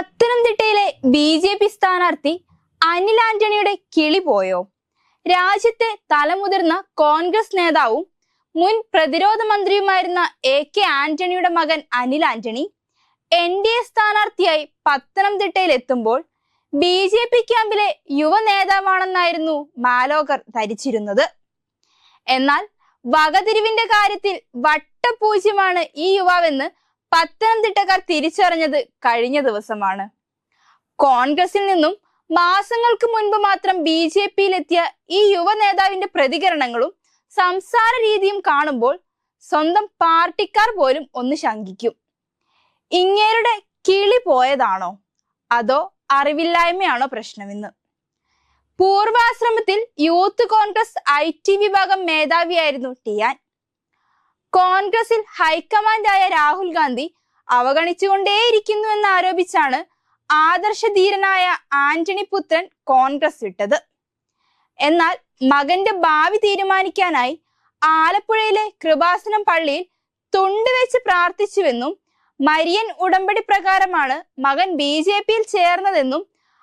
പത്തനംതിട്ടയിലെ B J P സ്ഥാനാർത്ഥി അനിൽ ആന്റണിയുടെ കിളി പോയോ? രാജ്യത്തെ തലമുതിർന്ന കോൺഗ്രസ് നേതാവും മുൻ പ്രതിരോധ മന്ത്രിയുമായിരുന്ന എ കെ ആന്റണിയുടെ മകൻ Anil Antony N D A സ്ഥാനാർത്ഥിയായി പത്തനംതിട്ടയിൽ എത്തുമ്പോൾ ബി ജെ പി ക്യാമ്പിലെ യുവ നേതാവാണെന്നായിരുന്നു മാലോകർ ധരിച്ചിരുന്നത്. എന്നാൽ വകതിരിവിന്റെ കാര്യത്തിൽ വട്ടപൂജ്യമാണ് ഈ യുവാവെന്ന് പത്തനംതിട്ടക്കാർ തിരിച്ചറിഞ്ഞത് കഴിഞ്ഞ ദിവസമാണ്. കോൺഗ്രസിൽ നിന്നും മാസങ്ങൾക്ക് മുൻപ് മാത്രം ബി ജെ പിയിലെത്തിയ ഈ യുവ നേതാവിന്റെ പ്രതികരണങ്ങളും സംസാര രീതിയും കാണുമ്പോൾ സ്വന്തം പാർട്ടിക്കാർ പോലും ഒന്ന് ശങ്കിക്കും. ഇങ്ങേരുടെ കിളി പോയതാണോ? അതോ അറിവില്ലായ്മയാണോ പ്രശ്നമെന്ന്? പൂർവാശ്രമത്തിൽ യൂത്ത് കോൺഗ്രസ് ഐ ടി വിഭാഗം മേധാവിയായിരുന്നു ടിയാൻ. കോൺഗ്രസിൽ ഹൈക്കമാൻഡായ രാഹുൽ ഗാന്ധി അവഗണിച്ചുകൊണ്ടേയിരിക്കുന്നു എന്ന് ആരോപിച്ചാണ് ആദർശധീരനായ ആന്റണി പുത്രൻ കോൺഗ്രസ് വിട്ടത്. എന്നാൽ മകന്റെ ഭാവി തീരുമാനിക്കാനായി ആലപ്പുഴയിലെ കൃപാസനം പള്ളിയിൽ തുണ്ടുവെച്ച് പ്രാർത്ഥിച്ചുവെന്നും മരിയൻ ഉടമ്പടി പ്രകാരമാണ് മകൻ ബി ജെ പിയിൽ ചേർന്നതെന്നും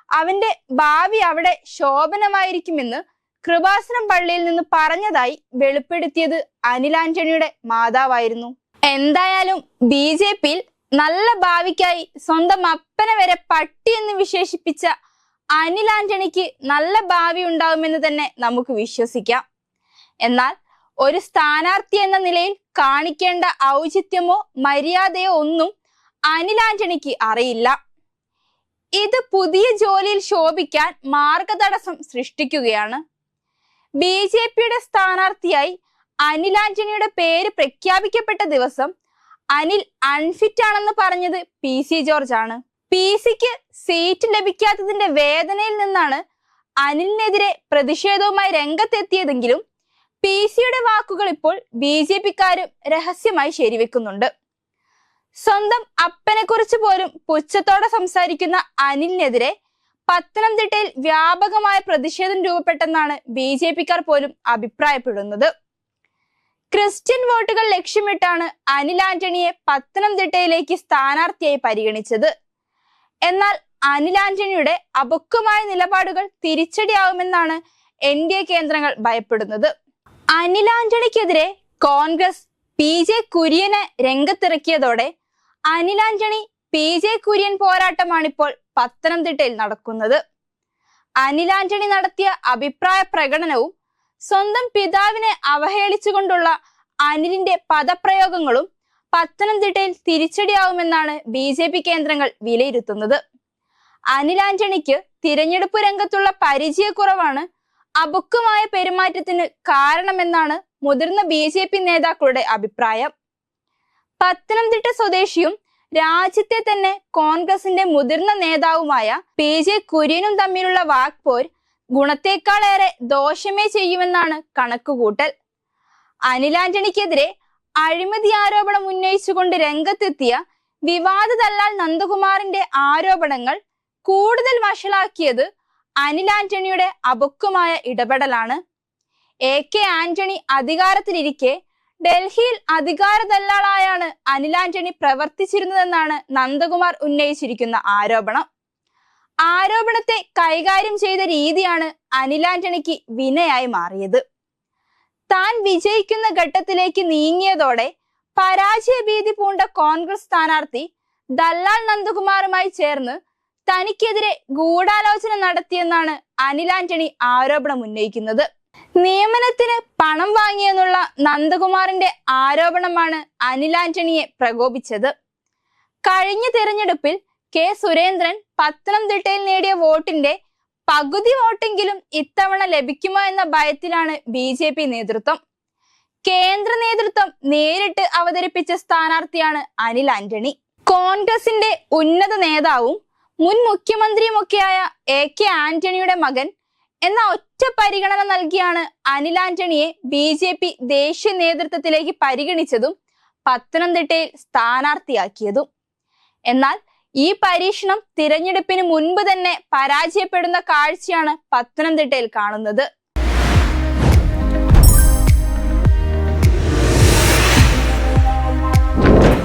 അവന്റെ ഭാവി അവിടെ ശോഭനമായിരിക്കുമെന്ന് കൃപാസനം പള്ളിയിൽ നിന്ന് പറഞ്ഞതായി വെളിപ്പെടുത്തിയത് അനിൽ ആന്റണിയുടെ മാതാവായിരുന്നു. എന്തായാലും ബി ജെ പിയിൽ നല്ല ഭാവിക്കായി സ്വന്തം അപ്പനെ വരെ പട്ടി എന്ന് വിശേഷിപ്പിച്ച അനിൽ ആന്റണിക്ക് നല്ല ഭാവി ഉണ്ടാവുമെന്ന് തന്നെ നമുക്ക് വിശ്വസിക്കാം. എന്നാൽ ഒരു സ്ഥാനാർത്ഥി എന്ന നിലയിൽ കാണിക്കേണ്ട ഔചിത്യമോ മര്യാദയോ ഒന്നും അനിൽ ആന്റണിക്ക് അറിയില്ല. ഇത് പുതിയ ജോലിയിൽ ശോഭിക്കാൻ മാർഗതടസ്സം സൃഷ്ടിക്കുകയാണ്. ബി ജെ പിയുടെ സ്ഥാനാർത്ഥിയായി അനിൽ ആന്റണിയുടെ പേര് പ്രഖ്യാപിക്കപ്പെട്ട ദിവസം അനിൽ അൺഫിറ്റ് ആണെന്ന് പറഞ്ഞത് പി സി ജോർജ് ആണ് പി സിക്ക് സീറ്റ് ലഭിക്കാത്തതിന്റെ വേദനയിൽ നിന്നാണ് അനിലിനെതിരെ പ്രതിഷേധവുമായി രംഗത്തെത്തിയതെങ്കിലും പി സിയുടെ വാക്കുകൾ ഇപ്പോൾ ബി ജെ പിക്കാരും രഹസ്യമായി ശരിവെക്കുന്നുണ്ട്. സ്വന്തം അപ്പനെ കുറിച്ച് പോലും പുച്ഛത്തോടെ സംസാരിക്കുന്ന അനിലിനെതിരെ പത്തനംതിട്ടയിൽ വ്യാപകമായ പ്രതിഷേധം രൂപപ്പെട്ടെന്നാണ് ബി ജെ പിക്കാർ പോലും അഭിപ്രായപ്പെടുന്നത്. ക്രിസ്ത്യൻ വോട്ടുകൾ ലക്ഷ്യമിട്ടാണ് അനിൽ ആന്റണിയെ പത്തനംതിട്ടയിലേക്ക് സ്ഥാനാർത്ഥിയായി പരിഗണിച്ചത്. എന്നാൽ അനിൽ ആന്റണിയുടെ അപക്വമായ നിലപാടുകൾ തിരിച്ചടിയാവുമെന്നാണ് എൻ ഡി എ കേന്ദ്രങ്ങൾ ഭയപ്പെടുന്നത്. അനിൽ ആന്റണിക്കെതിരെ കോൺഗ്രസ് പി ജെ കുര്യനെ രംഗത്തിറക്കിയതോടെ അനിൽ ആന്റണി പി ജെ കുര്യൻ പോരാട്ടമാണ് ഇപ്പോൾ പത്തനംതിട്ടയിൽ നടക്കുന്നത്. അനിൽ ആന്റണി നടത്തിയ അഭിപ്രായ പ്രകടനവും സ്വന്തം പിതാവിനെ അവഹേളിച്ചുകൊണ്ടുള്ള അനിലിന്റെ പദപ്രയോഗങ്ങളും പത്തനംതിട്ടയിൽ തിരിച്ചടിയാവുമെന്നാണ് ബി ജെ പി കേന്ദ്രങ്ങൾ വിലയിരുത്തുന്നത്. അനിൽ ആന്റണിക്ക് തിരഞ്ഞെടുപ്പ് രംഗത്തുള്ള പരിചയക്കുറവാണ് അബുക്കുമായ പെരുമാറ്റത്തിന് കാരണമെന്നാണ് മുതിർന്ന ബി ജെ പി നേതാക്കളുടെ അഭിപ്രായം. പത്തനംതിട്ട സ്വദേശിയും രാജ്യത്തെ തന്നെ കോൺഗ്രസിന്റെ മുതിർന്ന നേതാവുമായ പി ജെ കുര്യനും തമ്മിലുള്ള വാക്പോർ ഗുണത്തേക്കാളേറെ ദോഷമേ ചെയ്യുമെന്നാണ് കണക്കുകൂട്ടൽ. അനിൽ ആന്റണിക്കെതിരെ അഴിമതി ആരോപണം ഉന്നയിച്ചുകൊണ്ട് രംഗത്തെത്തിയ വിവാദ ദല്ലാൽ നന്ദകുമാറിന്റെ ആരോപണങ്ങൾ കൂടുതൽ വഷളാക്കിയത് അനിൽ ആന്റണിയുടെ അപക്വമായ ഇടപെടലാണ്. എ കെ ആന്റണി അധികാരത്തിലിരിക്കെ ഡൽഹിയിൽ അധികാര ദല്ലാളായാണ് അനിൽ ആന്റണി പ്രവർത്തിച്ചിരുന്നതെന്നാണ് നന്ദകുമാർ ഉന്നയിച്ചിരിക്കുന്ന ആരോപണം. ആരോപണത്തെ കൈകാര്യം ചെയ്ത രീതിയാണ് അനിൽ ആന്റണിക്ക് വിനയായി മാറിയത്. താൻ വിജയിക്കുന്ന ഘട്ടത്തിലേക്ക് നീങ്ങിയതോടെ പരാജയ ഭീതി പൂണ്ട കോൺഗ്രസ് സ്ഥാനാർത്ഥി ദല്ലാൽ നന്ദകുമാറുമായി ചേർന്ന് തനിക്കെതിരെ ഗൂഢാലോചന നടത്തിയെന്നാണ് അനിൽ ആന്റണി ആരോപണം ഉന്നയിക്കുന്നത്. നിയമനത്തിന് പണം വാങ്ങിയെന്നുള്ള നന്ദകുമാറിന്റെ ആരോപണമാണ് അനിൽ ആന്റണിയെ പ്രകോപിച്ചത്. കഴിഞ്ഞ തിരഞ്ഞെടുപ്പിൽ കെ സുരേന്ദ്രൻ പത്തനംതിട്ടയിൽ നേടിയ വോട്ടിന്റെ പകുതി വോട്ടെങ്കിലും ഇത്തവണ ലഭിക്കുമോ എന്ന ഭയത്തിലാണ് ബി ജെ പി നേതൃത്വം. കേന്ദ്ര നേതൃത്വം നേരിട്ട് അവതരിപ്പിച്ച സ്ഥാനാർത്ഥിയാണ് അനിൽ ആന്റണി. കോൺഗ്രസിന്റെ ഉന്നത നേതാവും മുൻ മുഖ്യമന്ത്രിയുമൊക്കെയായ എ കെ ആന്റണിയുടെ മകൻ എന്ന ഒറ്റ പരിഗണന നൽകിയാണ് അനിൽ ആന്റണിയെ ബി ജെ പി ദേശീയ നേതൃത്വത്തിലേക്ക് പരിഗണിച്ചതും പത്തനംതിട്ടയിൽ സ്ഥാനാർത്ഥിയാക്കിയതും. എന്നാൽ ഈ പരീക്ഷണം തിരഞ്ഞെടുപ്പിന് മുൻപ് തന്നെ പരാജയപ്പെടുന്ന കാഴ്ചയാണ് പത്തനംതിട്ടയിൽ കാണുന്നത്.